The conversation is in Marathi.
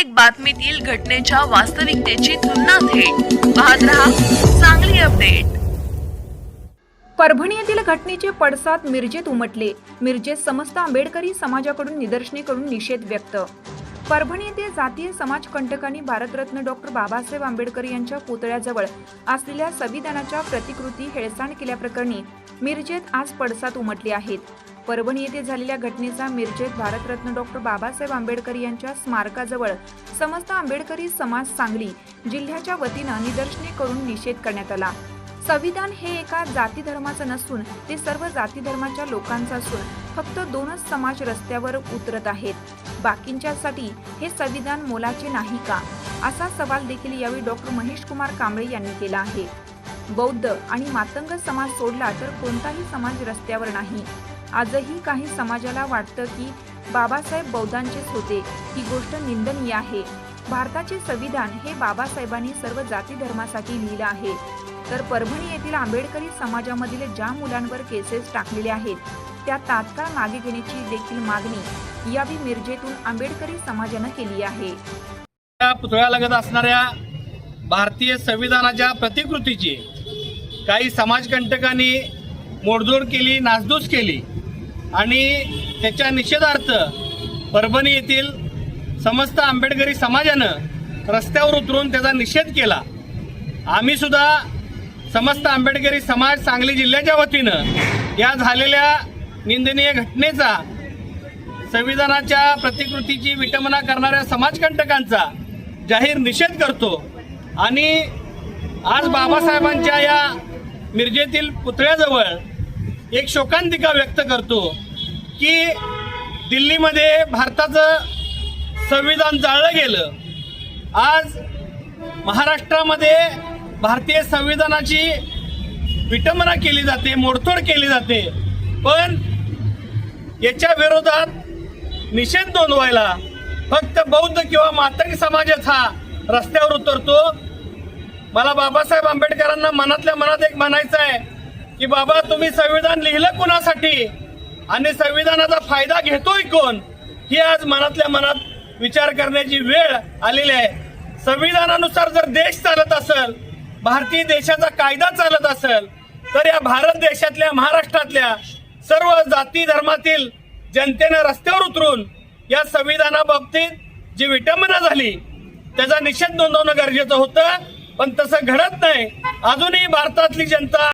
प्रत्येक बातमीतील घटनेच्या वास्तविकतेची तुलना थेट. पाहत रहा चांगली अपडेट. परभणी येथील घटनेचे पडसाद मिरजेत उमटले. मिरजेत समस्त आंबेडकरी समाजाकडून निदर्शने करून निषेध व्यक्त. परभणी येथे जातीय समाज कंटकांनी भारतरत्न डॉक्टर बाबासाहेब आंबेडकर यांच्या पुतळ्याजवळ असलेल्या संविधानाच्या प्रतिकृती हेळसांड केल्याप्रकरणी मिरजेत आज पडसाद उमटले आहेत. परभणी येथे झालेल्या घटनेचा मिरजेत भारतरत्न डॉक्टर बाबासाहेब आंबेडकर यांच्या स्मारकाजवळ समस्त आंबेडकरी समाज सांगली जिल्ह्याच्या वतीनं निदर्शने करून निषेध करण्यात आला. संविधान हे एका जाती धर्माचं नसून ते सर्व जाती धर्माच्या लोकांचं असून फक्त दोनच समाज रस्त्यावर उतरत आहेत. बाकींच्यासाठी हे संविधान मोलाचे नाही का? असा सवाल देखील यावेळी डॉक्टर महेश कुमार कांबळे यांनी केला आहे. बौद्ध आणि मातंग समाज सोडला तर कोणताही समाज रस्त्यावर नाही. आजही काही समाजाला वाटतं की बाबासाहेब बौद्धांचेच होते ही गोष्ट निंदनीय आहे. भारताचे संविधान हे बाबासाहेबांनी सर्व जाती धर्मासाठी लिहिलं आहे. तर परभणी येथील आंबेडकरी समाजामधील ज्या मुलांवर केसेस टाकलेले आहेत त्या तात्काळ मागे घेण्याची देखील मागणी यावी मिरजेतून आंबेडकरी समाजानं केली आहे. या पुतळ्यालगत असणाऱ्या भारतीय संविधानाच्या प्रतिकृतीची काही समाजकंटकांनी मोडजोड केली नासधूस केली. आणि त्याच्या निषेधार्थ परभणी येथील समस्त आंबेडकरी समाजानं रस्त्यावर उतरून त्याचा निषेध केला. आम्ही सुद्धा समस्त आंबेडकरी समाज सांगली जिल्ह्याच्या वतीनं या झालेल्या निंदनीय घटनेचा संविधानाच्या प्रतिकृतीची विटंबना करणाऱ्या समाजकंटकांचा जाहीर निषेध करतो आणि आज बाबासाहेबांच्या या मिरजेतील पुतळ्याजवळ एक शोकांतिका व्यक्त करतो की दिल्लीमध्ये भारताचं संविधान जाळलं गेलं. आज महाराष्ट्रामध्ये भारतीय संविधानाची विटंबना केली जाते मोडतोड केली जाते. पण याच्या विरोधात निषेध नोंदवायला फक्त बौद्ध किंवा मातंग समाजच हा रस्त्यावर उतरतो. मला बाबासाहेब आंबेडकरांना मनातल्या मनात एक म्हणायचं आहे की बाबा तुम्ही संविधान लिहिलं कुणासाठी? आणि संविधानाचा फायदा घेतोय कोण? ही आज मनातल्या मनात विचार करण्याची वेळ आलेली आहे. संविधानानुसार जर देश चालत असेल भारतीय देशाचा कायदा चालत असेल तर या भारत देशातल्या महाराष्ट्रातल्या सर्व जाती धर्मातील जनतेनं रस्त्यावर उतरून या संविधानाबाबतीत जी विटंबना झाली त्याचा निषेध नोंदवणं गरजेचं होतं. पण तसं घडत नाही. अजूनही भारतातली जनता